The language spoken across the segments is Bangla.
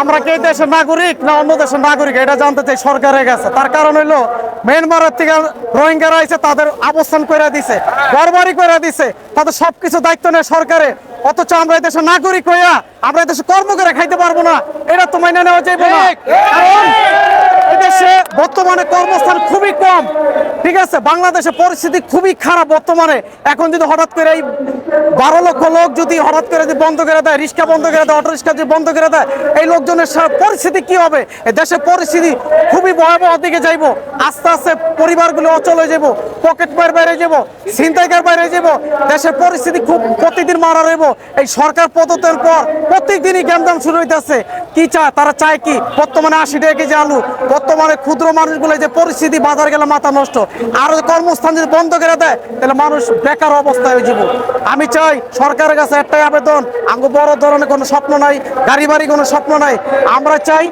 আমরা কি দেশের নাগরিক না অন্য দেশের নাগরিক? এটা জানতে চাই সরকারের কাছে তার কারণ হইল মিয়ানমারের থেকে রোহিঙ্গারা আইছে তাদের অবস্থান করে দিছে গড়বাড়ি করে দিছে। তাদের সবকিছু দায়িত্ব নেয় সরকারে অথচ আমরা এই দেশের নাগরিক হইয়া আমরা দেশে কর্ম করে খাইতে পারব না। এটা তো মাইনে নেওয়া যাবে না। কারণ এদেশে বর্তমানে কর্মস্থান খুবই কম। ঠিক আছে, বাংলাদেশের পরিস্থিতি খুবই খারাপ বর্তমানে। এখন যদি হঠাৎ করে এই বারো লক্ষ লোক যদি হঠাৎ করে যদি বন্ধ করে দেয়, রিক্সা বন্ধ করে দেয়, অটো রিক্সা যদি বন্ধ করে দেয়, এই লোকজনের পরিস্থিতি কি হবে? দেশের পরিস্থিতি খুবই ভয়াবহ দিকে যাইব। আস্তে আস্তে পরিবারগুলো অচল হয়ে যাব পকেট মার বাইরে যাব ছিনতাইকার বাইরে যাব দেশের পরিস্থিতি খুব প্রতিদিন মারা রইব। এই সরকার পদতের পর প্রত্যেক দিনই গ্যামদাম শুরু হইতেছে। কি চায়, তারা চায় কি? বর্তমানে আশি টাকা কেজি আলু, বর্তমানে ক্ষুদ্র মানুষগুলো যে পরিস্থিতি বাজার গেলে মাথা নষ্ট। আর কর্মস্থান যদি বন্ধ করে দেয়, তাহলে মানুষ বেকার অবস্থায় হয়ে যাব। আমি চাই সরকারের কাছে একটাই আবেদন আমাকে বড় ধরনের কোনো স্বপ্ন নাই, গাড়ি বাড়ি কোনো স্বপ্ন নাই। আমরা চাই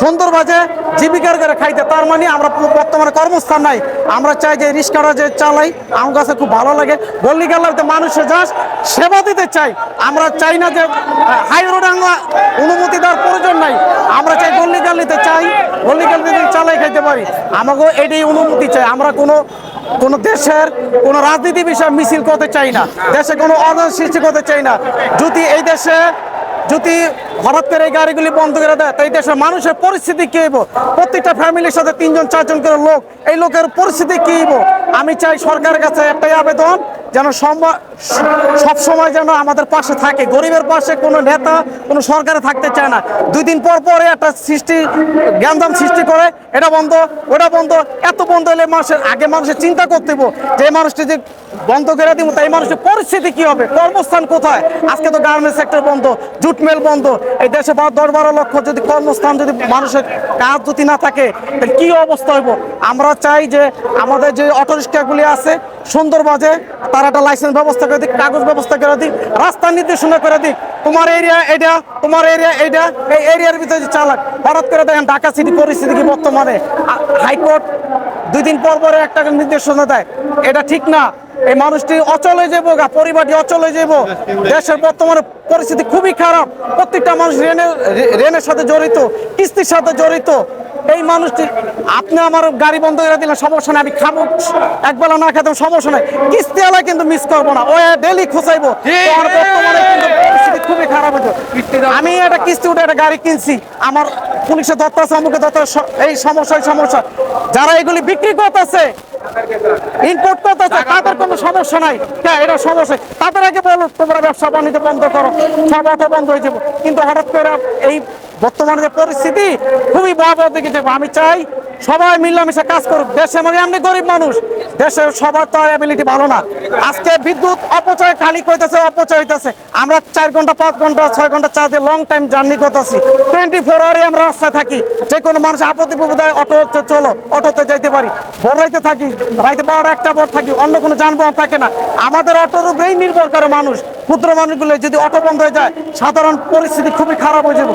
সুন্দরভাবে জীবিকার করে খাইতে, তার মানে আমরা বর্তমানে কর্মস্থান নাই। আমরা চাই যে রিক্সাটা যে চালাই আমার কাছে খুব ভালো লাগে। গল্লি গাল্লাতে মানুষের যাস, সেবা দিতে চাই। আমরা চাই না যে হাই রোড অনুমতি দেওয়ার প্রয়োজন নাই। আমরা চাই গল্লি গাল্লিতে চাই, গল্লি গাল্লিতে চালাই খাইতে পারি। আমাকেও এটাই অনুমতি চাই। আমরা কোনো কোনো দেশের কোনো রাজনীতি বিষয়ে মিছিল করতে চাই না, দেশে কোনো অর্ডার সৃষ্টি করতে চাই না। যদি এই দেশে, যদি হঠাৎ করে এই গাড়িগুলি বন্ধ করে দেয় তাই দেশের মানুষের পরিস্থিতি কী হইব? প্রত্যেকটা ফ্যামিলির সাথে তিনজন, চারজন করে লোক, এই লোকের পরিস্থিতি কী হইব? আমি চাই সরকারের কাছে একটাই আবেদন, যেন সব সময় যেন আমাদের পাশে থাকে। গরিবের পাশে কোনো নেতা, কোনো সরকারে থাকতে চায় না। দুই দিন পর পরে একটা সৃষ্টি জ্ঞানদাম সৃষ্টি করে। এটা বন্ধ, ওটা বন্ধ। এত বন্ধ হলে মানুষের, আগে মানুষের চিন্তা করতে যে মানুষটি যে বন্ধ করে দিব, তাই মানুষের পরিস্থিতি কি হবে? কর্মস্থান কোথায়? আজকে তো গার্মেন্টস সেক্টর বন্ধ, জুট মিল বন্ধ। এই দেশে বা দশ বারো লক্ষ যদি কর্মস্থান, যদি মানুষের কাজ যদি না থাকে, তাহলে কি অবস্থা হইব? আমরা চাই যে আমাদের যে অটোরিক্সাগুলি আছে সুন্দর বাজে তারা একটা লাইসেন্স ব্যবস্থা করে দিক, কাগজ ব্যবস্থা করে দিক নির্দেশনা করে দিক। তোমার এরিয়া এটা তোমার এরিয়া এইটা এই এরিয়ার ভিতরে চালাক, হঠাৎ করে দেখেন ঢাকা সিটি পরিস্থিতি কি বর্তমানে? হাইকোর্ট দুই দিন পর পরে একটা নির্দেশনা দেয়। এটা ঠিক না। এই মানুষটি অচল হয়ে যাব গা পরিবারটি অচল হয়ে যাব দেশের বর্তমানে পরিস্থিতি খুবই খারাপ। প্রত্যেকটা মানুষ রেনের সাথে জড়িত, কিস্তির সাথে জড়িত। এই মানুষটি আপনি আমার গাড়ি বন্ধ করে দিলেন সমস্যা নেই আমি খাব একবেলা না খেতাম সমস্যা নেই। কিস্তি আলা কিন্তু মিস করব না। ও ডেলি খুঁজাইবো আর বর্তমানে কিন্তু পরিস্থিতি খুবই খারাপ হতো আমি একটা কিস্তি উঠে একটা গাড়ি কিনছি। আমার পুলিশের দত্ত আমাকে দত্তা এই সমস্যা সমস্যা। যারা এগুলি বিক্রি করতেছে ইম্পোর্ট করতেছে তাদের কোনো সমস্যা নাই। হ্যাঁ এটা সমস্যা? তাদের আগে বলো, তোমরা ব্যবসা বাণিজ্য বন্ধ করো, সব বন্ধ হয়ে যাব। কিন্তু হঠাৎ করে এই বর্তমানে যে পরিস্থিতি, খুবই ভয়াবহ দিকে আমি চাই সবাই মিলামিশে কাজ করুক। দেশে মানে আমি গরিব মানুষ। দেশের সবার তো অ্যাবিলিটি ভালো না। আজকে বিদ্যুৎ অপচয় খালি করতেছে, অপচয় হইতেছে। আমরা চার ঘণ্টা, পাঁচ ঘণ্টা, ছয় ঘণ্টা চার দিয়ে লং টাইম জার্নি করতেছি। টোয়েন্টি ফোর আওয়ারে আমরা রাস্তায় থাকি। যে কোনো মানুষ আপত্তি বিপদায় অটোতে চলো, অটোতে যাইতে পারি। বড়াইতে থাকি, রাইতে বারোটা একটা পর থাকি, অন্য কোনো যানবাহন থাকে না। আমাদের অটোর উপরেই নির্ভর করে মানুষ। ক্ষুদ্র মানুষগুলো যদি অটো বন্ধ হয়ে যায়, সাধারণ পরিস্থিতি খুবই খারাপ হয়ে যাবে।